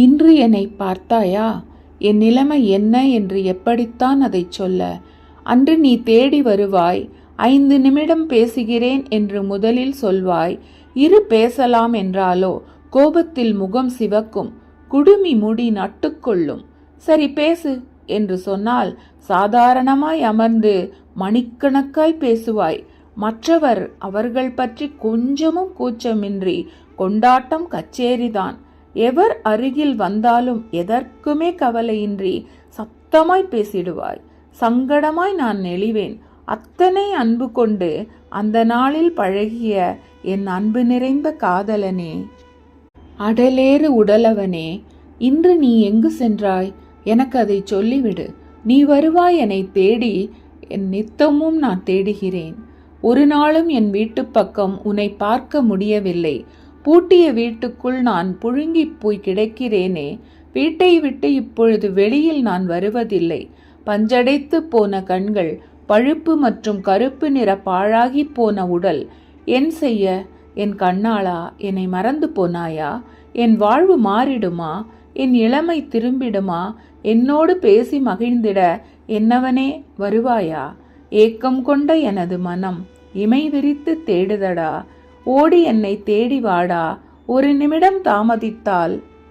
இன்று என்னை பார்த்தாயா? என் நிலைமை என்ன என்று எப்படித்தான் அதைச் சொல்ல? அன்று நீ தேடி வருவாய். ஐந்து நிமிடம் பேசுகிறேன் என்று முதலில் சொல்வாய். இரு பேசலாம் என்றாலோ? கோபத்தில் முகம் சிவக்கும். குடுமி முடி நட்டுக்கொள்ளும். சரி பேசு என்று சொன்னால் சாதாரணமாய் அமர்ந்து மணிக்கணக்காய் பேசுவாய். மற்றவர் அவர்கள் பற்றி கொஞ்சமும் கூச்சமின்றி கொண்டாட்டம் கச்சேரிதான். எவர் அருகில் வந்தாலும் எதற்குமே கவலையின்றி சத்தமாய் பேசிடுவாய். சங்கடமாய் நான் நெளிவேன். அத்தனை அன்பு கொண்டு அந்த நாளில் பழகிய என் அன்பு நிறைந்த காதலனே. அடலேறு உடலவனே இன்று நீ எங்கு சென்றாய்? எனக்கு அதை சொல்லிவிடு. நீ வருவாய் என்னை தேடி என் நித்தமும் நான் தேடுகிறேன். ஒரு நாளும் என் வீட்டு பக்கம் உன்னை பார்க்க முடியவில்லை. பூட்டிய வீட்டுக்குள் நான் புழுங்கிப் போய் கிடக்கிறேனே. வீட்டை விட்டு இப்பொழுது வெளியில் நான் வருவதில்லை. பஞ்சடைத்து போன கண்கள் பழுப்பு மற்றும் கருப்பு நிற பாழாகி போன உடல். என் செய்ய என் கண்ணாளா என்னை மறந்து போனாயா? என் வாழ்வு மாறிடுமா? என் இளமை திரும்பிடுமா? என்னோடு பேசி மகிழ்ந்திட என்னவனே வருவாயா? ஏக்கம் கொண்ட எனது மனம் இமை விரித்து தேடுதடா? ஓடி என்னை தேடி வாடா. ஒரு நிமிடம் தாமதித்தால்